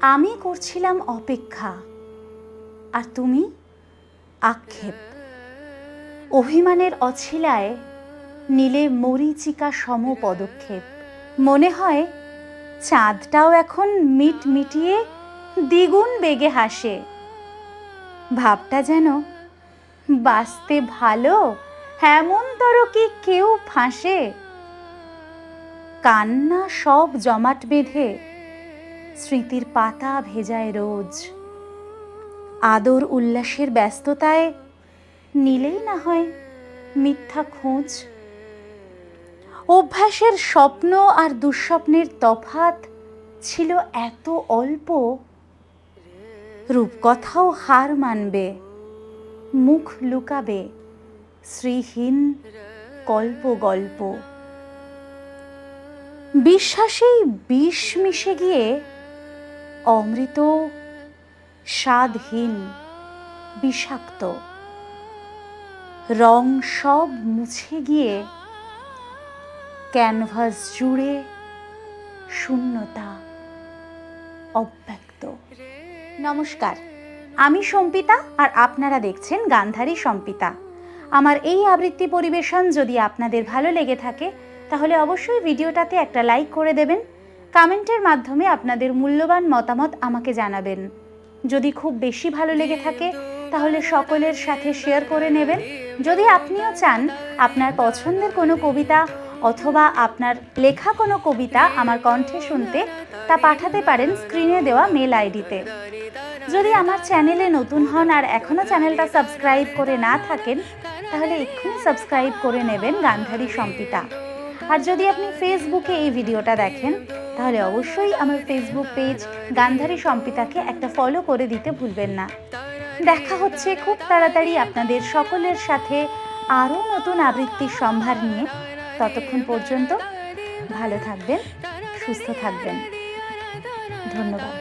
আমি করছিলাম অপেক্ষা। আর তুমি? আক্ষেপ। অভিমানের অছিলায় নীলে মরিচিকা সম পদক্ষেপ মনে হয় চাঁদটাও এখন মিট মিটিয়ে দ্বিগুণ বেগে হাসে। ভাবটা যেন বাঁচতে ভালো হেমন্তর কি কেউ ফাঁসে? কান্না সব জমাট বেঁধে স্মৃতির পাতা ভেজায় রোজ। আদর উল্লাসের ব্যস্ততায় নিলেই না হয় মিথ্যা খোঁজ। অভ্যাসের স্বপ্ন আর দুঃস্বপ্নের তফাত ছিল এত অল্প, রূপকথাও হার মানবে, মুখ লুকাবে, শ্রীহীন কল্প গল্প বিশ্বাসেই বিষ মিশে গিয়ে অমৃত স্বাদহীন, বিষাক্ত, রং সব মুছে গিয়ে ক্যানভাস জুড়ে শূন্যতা অব্যক্ত। নমস্কার, আমি সম্পিতা আর আপনারা দেখছেন গান্ধারী সম্পিতা। আমার এই আবৃত্তি পরিবেশন যদি আপনাদের ভালো লেগে থাকে তাহলে অবশ্যই ভিডিওটাতে একটা লাইক করে দেবেন। কমেন্টের মাধ্যমে আপনাদের মূল্যবান মতামত আমাকে জানাবেন। যদি খুব বেশি ভালো লেগে থাকে, তাহলে সকলের সাথে শেয়ার করে নেবেন। যদি আপনিও চান আপনার পছন্দের কোনো কবিতা অথবা আপনার লেখা কোনো কবিতা আমার কণ্ঠে শুনতে, তা পাঠাতে পারেন স্ক্রিনে দেওয়া মেল আইডিতে। যদি আমার চ্যানেলে নতুন হন আর এখনও চ্যানেলটা সাবস্ক্রাইব করে না থাকেন, তাহলে এক্ষুনি সাবস্ক্রাইব করে নেবেন গান্ধারী সম্পিতা। আর যদি আপনি ফেসবুকে এই ভিডিওটা দেখেন, তাহলে অবশ্যই আমার ফেসবুক পেজ গান্ধারী সম্পিতাকে একটা ফলো করে দিতে ভুলবেন না। দেখা হচ্ছে খুব তাড়াতাড়ি আপনাদের সকলের সাথে আরও নতুন আবৃত্তির সম্ভার নিয়ে। ততক্ষণ পর্যন্ত ভালো থাকবেন, সুস্থ থাকবেন। ধন্যবাদ।